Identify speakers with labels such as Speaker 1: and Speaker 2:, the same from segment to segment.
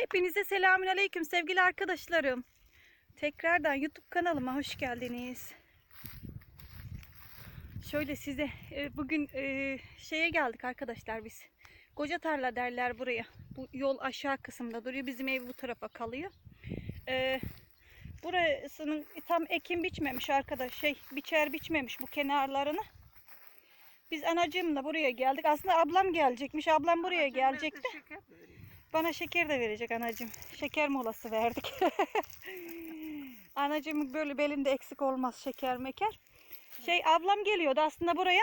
Speaker 1: Hepinize selamünaleyküm sevgili arkadaşlarım. Tekrardan YouTube kanalıma hoş geldiniz. Şöyle size e, bugün e, şeye geldik arkadaşlar biz. Koca tarla derler buraya. Bu yol aşağı kısımda duruyor. Bizim ev bu tarafa kalıyor. E, burasının tam ekim biçmemiş arkadaş. Şey biçer biçmemiş bu kenarlarını. Biz anacığımla buraya geldik. Aslında ablam gelecekmiş. Ablam buraya gelecekti. Bana şeker de verecek anacığım. Şeker molası verdik. anacığım böyle belinde eksik olmaz şeker meker. Şey ablam geliyordu aslında buraya.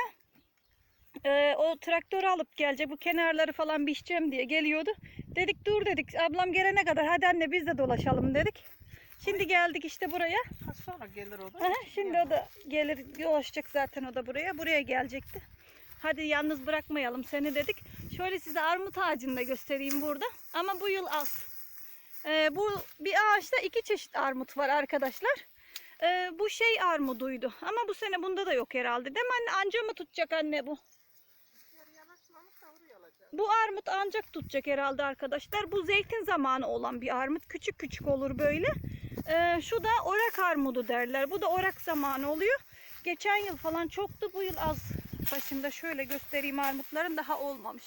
Speaker 1: Ee, o traktörü alıp gelecek. Bu kenarları falan biçeceğim diye geliyordu. Dedik dur dedik. Ablam gelene kadar hadi anne biz de dolaşalım dedik. Şimdi geldik işte buraya.
Speaker 2: Ha, sonra gelir o da.
Speaker 1: Aha, şimdi o da gelir dolaşacak zaten o da buraya. Buraya gelecekti. Hadi yalnız bırakmayalım seni dedik. Şöyle size armut ağacını da göstereyim burada. Ama bu yıl az. Ee, bu bir ağaçta iki çeşit armut var arkadaşlar. Ee, bu şey armuduydu. Ama bu sene bunda da yok herhalde. Değil mi anne? Anca mı tutacak anne bu? Bu armut ancak tutacak herhalde arkadaşlar. Bu zeytin zamanı olan bir armut. Küçük küçük olur böyle. Ee, şu da orak armudu derler. Bu da orak zamanı oluyor. Geçen yıl falan çoktu. Bu yıl az. Başında şöyle göstereyim armutların daha olmamış.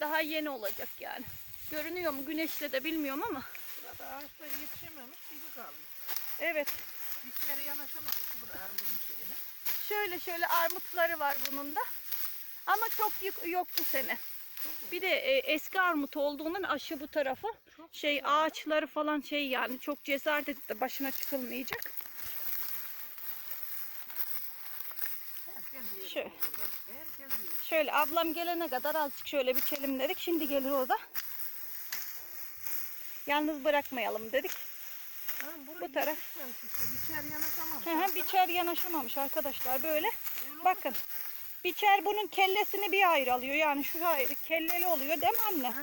Speaker 1: Daha yeni olacak yani. Görünüyor mu güneşle de bilmiyorum ama.
Speaker 2: Burada ağaçta yetişememiş gibi kalmış.
Speaker 1: Evet.
Speaker 2: Dişleri yanaşamamış bu armudun şeyine.
Speaker 1: Şöyle şöyle armutları var bunun da. Ama çok yok bu sene.
Speaker 2: Çok
Speaker 1: Bir de e, eski armut olduğundan aşı bu tarafa.
Speaker 2: Çok
Speaker 1: Şey ağaçları falan şey yani çok cesaret de başına çıkılmayacak. Şöyle. Şöyle ablam gelene kadar azıcık şöyle biçelim dedik. Şimdi gelir o da. Yalnız bırakmayalım dedik.
Speaker 2: Ha,
Speaker 1: Bu taraf.
Speaker 2: işte. Biçer yanaşamamış.
Speaker 1: Hı hı, biçer yanaşamamış arkadaşlar böyle.
Speaker 2: Öyle
Speaker 1: Bakın. Biçer bunun kellesini bir ayrı alıyor. Yani şu ayrı kelleli oluyor değil mi anne?
Speaker 2: Ha,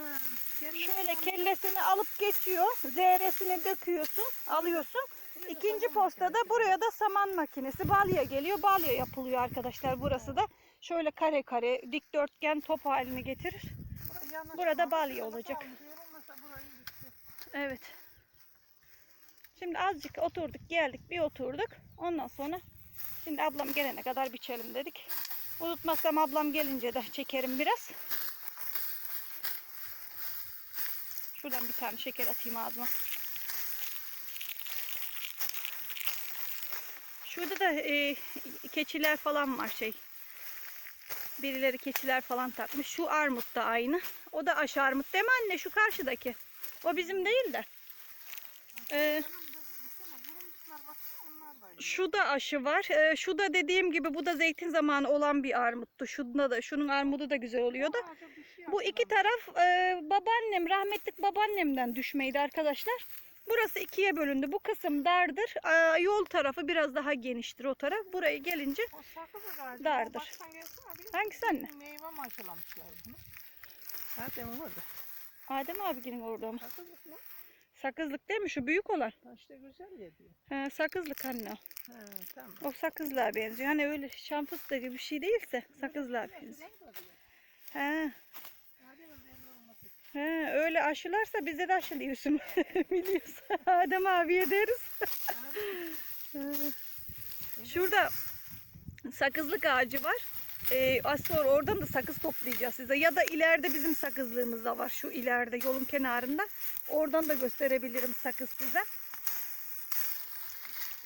Speaker 1: Şöyle kellesini alıp geçiyor. Zehresini döküyorsun, alıyorsun. İkinci postada buraya da saman makinesi balya geliyor. Balya yapılıyor arkadaşlar burası da. Şöyle kare kare dikdörtgen top haline getirir. Burada balya olacak. Evet. Şimdi azıcık oturduk geldik bir oturduk. Ondan sonra şimdi ablam gelene kadar biçelim dedik. Unutmazsam ablam gelince de çekerim biraz. Şuradan bir tane şeker atayım ağzıma. Şurada da e, keçiler falan var şey. Birileri keçiler falan takmış. Şu armut da aynı. O da aş armut değil mi anne? Şu karşıdaki. O bizim değil de. Ee, şu da aşı var. Ee, şu da dediğim gibi bu da zeytin zamanı olan bir armuttu. Şunda da şunun armudu da güzel oluyordu.
Speaker 2: Bu şey
Speaker 1: Bu iki taraf e, babaannem, rahmetlik babaannemden düşmeydi arkadaşlar. Burası ikiye bölündü. Bu kısım dardır. Aa, yol tarafı biraz daha geniştir o taraf. Buraya gelince
Speaker 2: O.
Speaker 1: Dardır. Hangisi anne?
Speaker 2: Meyve mi aşılamışlar bunu? Zaten orada.
Speaker 1: Adem abinin orada mı?
Speaker 2: Sakızlık mı?
Speaker 1: Sakızlık değil mi? Şu büyük olan.
Speaker 2: Ha işte güzel yediyor.
Speaker 1: He, sakızlık anne o.
Speaker 2: Ha tamam.
Speaker 1: O sakızlığa benziyor. Hani öyle şam fıstığı gibi bir şey değilse sakızlığa benziyor. He. He, öyle aşılarsa bize de aşılıyorsun. Biliyorsun. Adem abiye deriz. Şurada sakızlık ağacı var. Ee, az sonra oradan da sakız toplayacağız size. Ya da ileride bizim sakızlığımız da var. Şu ileride yolun kenarında. Oradan da gösterebilirim sakız size.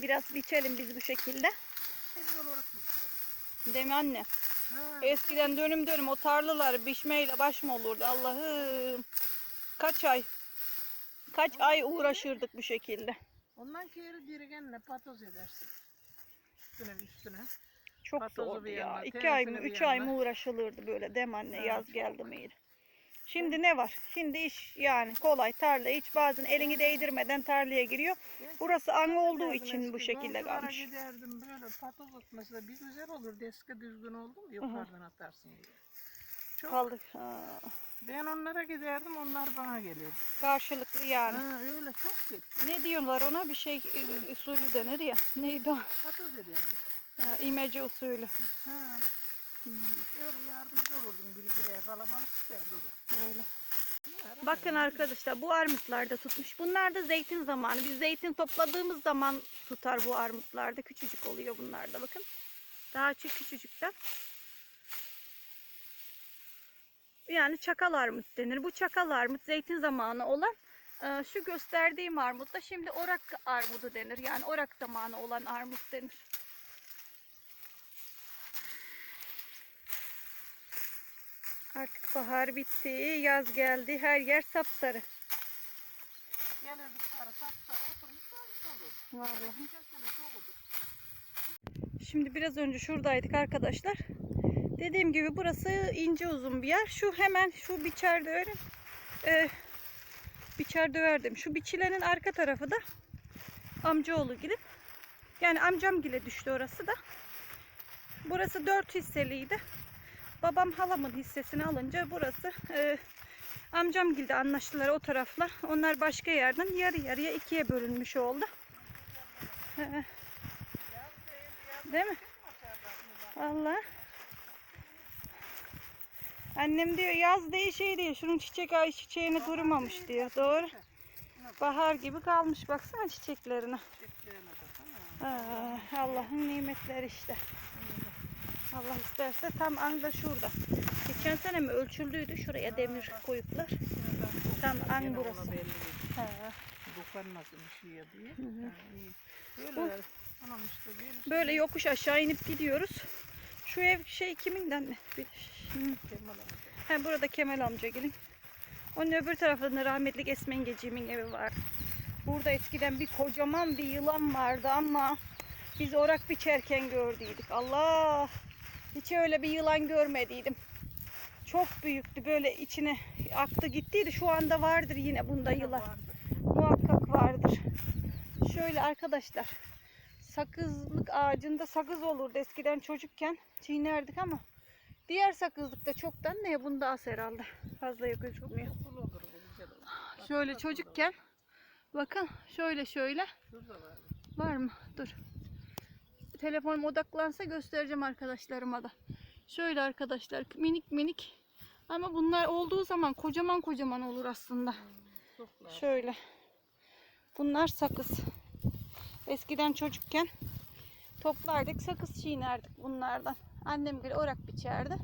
Speaker 1: Biraz biçelim biz bu şekilde. Değil mi anne? Eskiden dönüm dönüm o tarlalar biçmeyle baş mı olurdu Allah'ım. Kaç ay kaç ay uğraşırdık bu şekilde.
Speaker 2: Ondan kere dirigenle patoz edersin. Üstüne üstüne.
Speaker 1: Çok
Speaker 2: Patozu
Speaker 1: zordu ya. İki ay mı, üç ay mı uğraşılırdı böyle dem anne yaz geldi miydi? Şimdi ne var? Şimdi iş yani kolay tarla hiç bazen elini değdirmeden tarlaya giriyor. Burası an olduğu için bu şekilde kalmış.
Speaker 2: Giderdim böyle patoz mesela bir güzel olur deske düzgün oldu mu yukarıdan atarsın diye. Çok,
Speaker 1: Kaldık. Ha,
Speaker 2: ben onlara giderdim onlar bana gelirdi.
Speaker 1: karşılıklı yani.
Speaker 2: Ha, öyle çok gitti.
Speaker 1: Ne diyorlar ona? Bir şey e, usulü denir ya. Neydi o?
Speaker 2: Patoz ederdim.
Speaker 1: Ha, imece usulü.
Speaker 2: Ha. Öyle yardımcı olurdum bir bireye kalabalık isterdi o da.
Speaker 1: Öyle. Bakın arkadaşlar bu armutlarda tutmuş. Bunlar da zeytin zamanı. Biz zeytin topladığımız zaman tutar bu armutlarda. Küçücük oluyor bunlar da bakın. Daha küçük küçücükten. Yani çakal armut denir. Bu çakal armut zeytin zamanı olan e, şu gösterdiğim armut da şimdi orak armudu denir. Yani orak zamanı olan armut denir. Artık bahar bitti, yaz geldi, her yer sapsarı.
Speaker 2: Gelir tane sapsarı oturmuş olur.
Speaker 1: Vallahi. Şimdi biraz önce şuradaydık arkadaşlar. Dediğim gibi burası ince uzun bir yer. Şu hemen şu biçer döverin e, biçer döverdim. Şu biçilenin arka tarafı da amcaoğlu gidip yani amcam gile düştü orası da. Burası dört hisseliydi. Babam halamın hissesini alınca burası e, amcam gilde anlaştılar o tarafla. Onlar başka yerden yarı yarıya ikiye bölünmüş oldu. E, Değil mi? Valla. Annem diyor yaz değil şey değil. Şunun çiçek ay çiçeğini kurumamış diyor. Doğru. Bahar gibi kalmış baksana çiçeklerine. Aa, Allah'ın nimetleri işte. Allah isterse tam anda şurada. Geçen sene mi ölçüldüydü şuraya demir koyuplar. Tam an burası. Ha.
Speaker 2: Dokunmasın bir şeye diye.
Speaker 1: Hı hı.
Speaker 2: Ha, iyi. Böyle anam işte bir
Speaker 1: Böyle yokuş aşağı inip gidiyoruz. Şu ev şey kiminden mi? Bir-.
Speaker 2: Kemal amca.
Speaker 1: He burada Kemal amca gelin. Onun öbür tarafında rahmetli Esmengeciğimin evi var. Burada eskiden bir kocaman bir yılan vardı ama biz orak biçerken gördüydük. Allah! Hiç öyle bir yılan görmediydim. Çok büyüktü böyle içine aktı gittiydi. Şu anda vardır yine bunda yılan. Muhakkak vardır. Şöyle arkadaşlar. Sakızlık ağacında sakız olurdu eskiden çocukken. Çiğnerdik ama diğer sakızlıkta çoktan ne bunda az herhalde. Fazla gözükmüyor.
Speaker 2: Olur. Bak,
Speaker 1: Şöyle çocukken bakın şöyle şöyle
Speaker 2: var
Speaker 1: mı? Dur. Telefonum odaklansa göstereceğim arkadaşlarıma da. Şöyle arkadaşlar minik minik ama bunlar olduğu zaman kocaman kocaman olur aslında. Şöyle. Bunlar sakız. Eskiden çocukken toplardık sakız çiğnerdik bunlardan. Annem bir orak biçerdi.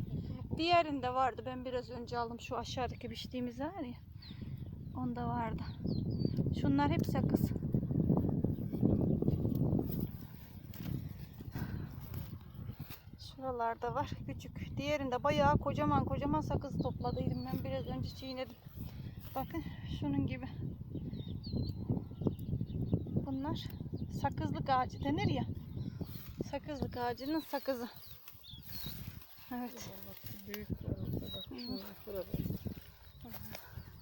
Speaker 1: Diğerinde vardı. Ben biraz önce aldım. Şu aşağıdaki biçtiğimiz var ya. Onda vardı. Şunlar hep sakız. Şuralarda var küçük. Diğerinde bayağı kocaman kocaman sakız topladıydım. Ben biraz önce çiğnedim. Bakın şunun gibi. Bunlar sakızlık ağacı denir ya. Sakızlık ağacının sakızı. Evet.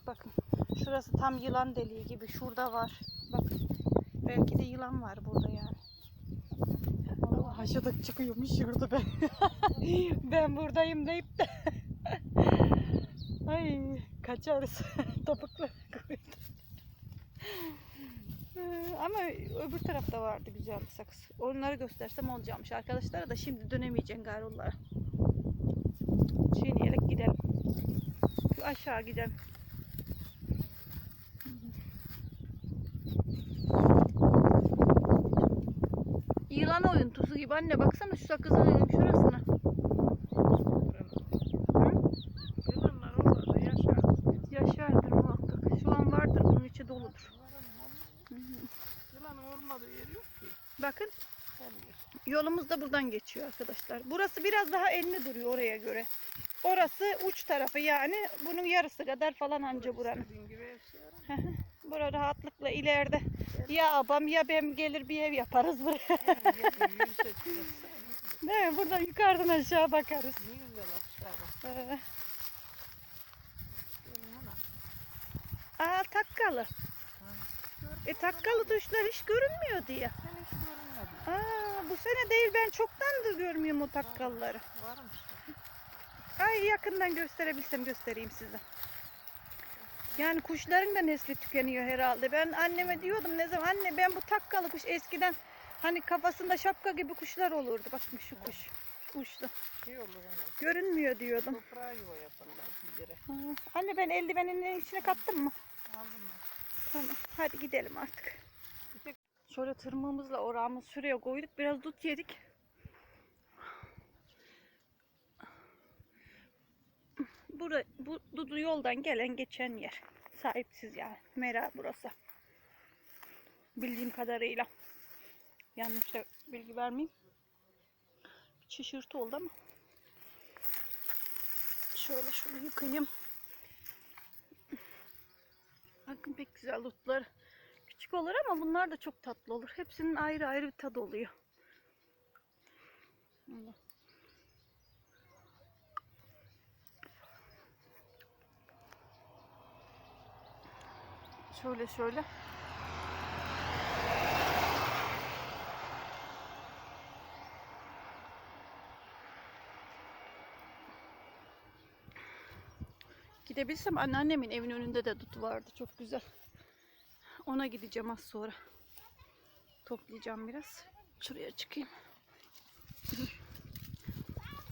Speaker 1: Bakın. Şurası tam yılan deliği gibi. Şurada var. Bakın. Belki de yılan var burada yani. Haşadık çıkıyormuş şurada ben. ben buradayım deyip de. Ay kaçarız. Topukla Ee, Ama öbür tarafta vardı güzel bir sakız. Onları göstersem olacakmış arkadaşlara da şimdi dönemeyeceğim gari onlara. Çiğneyerek gidelim. Şu aşağı gidelim. Yılan oyuntusu gibi anne baksana şu sakızın şurasına.
Speaker 2: Yılanlar orada yaşar.
Speaker 1: Yaşardır muhakkak. Şu an vardır bunun içi doludur.
Speaker 2: Yılanın olmadığı yer yok ki.
Speaker 1: Bakın yolumuz da buradan geçiyor arkadaşlar. Burası biraz daha enli duruyor oraya göre. Orası uç tarafı yani bunun yarısı kadar falan anca buranın. Burada rahatlıkla ileride ya abam ya ben gelir bir ev yaparız buraya. Değil mi? Buradan yukarıdan aşağı bakarız.
Speaker 2: Ne güzel aşağı bak.
Speaker 1: Ee, aa takkalı. E takkalı tuşlar hiç görünmüyor diye. Aa bu sene değil ben çoktandır görmüyorum o takkalıları.
Speaker 2: Varmış.
Speaker 1: Ay yakından gösterebilsem göstereyim size. Yani kuşların da nesli tükeniyor herhalde. Ben anneme diyordum ne zaman anne ben bu takkalı kuş eskiden hani kafasında şapka gibi kuşlar olurdu. Bakın şu kuş. uçtu.
Speaker 2: İyi olur hemen.
Speaker 1: Görünmüyor diyordum.
Speaker 2: Toprağa yuva yaparlar bir yere.
Speaker 1: Ha, Anne ben eldiveninin içine kattım mı?
Speaker 2: Aldım mı?
Speaker 1: Tamam. Hadi gidelim artık. Şöyle tırmığımızla orağımızı şuraya koyduk. Biraz dut yedik. Bura, bu dudu yoldan gelen geçen yer. Sahipsiz yani. Mera burası. Bildiğim kadarıyla. Yanlış da bilgi vermeyeyim. Bir şişirti oldu ama. Şöyle şunu yıkayayım. Bakın pek güzel dutlar. Küçük olur ama bunlar da çok tatlı olur. Hepsinin ayrı ayrı bir tadı oluyor. Allah. Şöyle şöyle. Gidebilsem anneannemin evin önünde de dut vardı. Çok güzel. Ona gideceğim az sonra. Toplayacağım biraz. Şuraya çıkayım.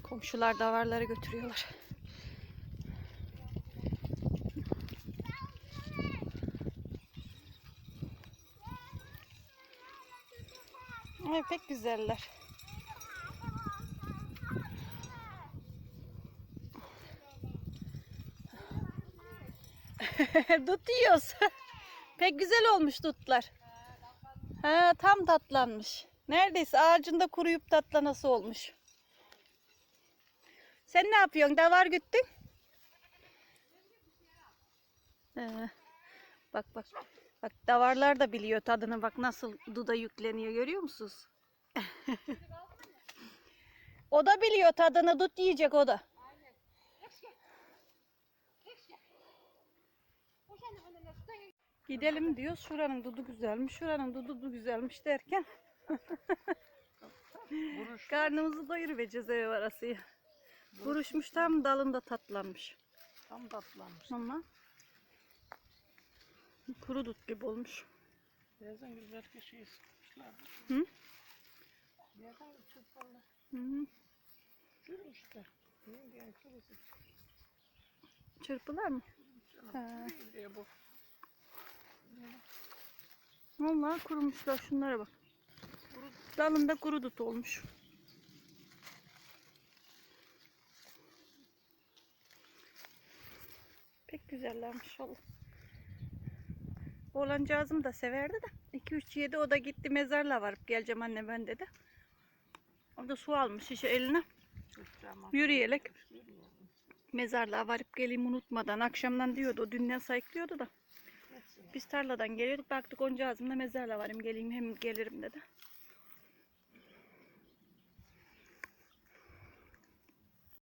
Speaker 1: Komşular davarları götürüyorlar. Ay pek güzeller. Dut yiyoruz. Pek güzel olmuş dutlar. Ha, tam tatlanmış. Neredeyse ağacında kuruyup tatlanası olmuş. Sen ne yapıyorsun? Davar güttün? Ee, bak bak. Bak davarlar da biliyor tadını. Bak nasıl duda yükleniyor. Görüyor musunuz? o da biliyor tadını. Dut yiyecek o da. Gidelim diyoruz. Şuranın dudu güzelmiş. Şuranın dudu güzelmiş derken karnımızı doyuruvereceğiz eve arasıya. Buruşmuş tam dalında tatlanmış.
Speaker 2: Tam tatlanmış.
Speaker 1: Ama kuru dut gibi olmuş.
Speaker 2: Bazen güzel kişiyi sıkmışlar.
Speaker 1: Hı?
Speaker 2: Bazen çırpıyorlar.
Speaker 1: Hı.
Speaker 2: Şur işte. Yengeyen şurası.
Speaker 1: Çırpılar mı?
Speaker 2: Canım.
Speaker 1: Ha.
Speaker 2: bu.
Speaker 1: Vallahi kurumuşlar şunlara bak. Dalında kuru dut olmuş. Pek güzellermiş valla. Oğlancağızım da severdi de. 2-3 yedi o da gitti mezarla varıp geleceğim anne ben dedi. O da su almış şişe eline. Yürüyerek mezarlığa varıp geleyim unutmadan. Akşamdan diyordu o dünden sayıklıyordu da. Biz tarladan geliyorduk baktık oncağızımla mezarla varayım geleyim hem gelirim dedi.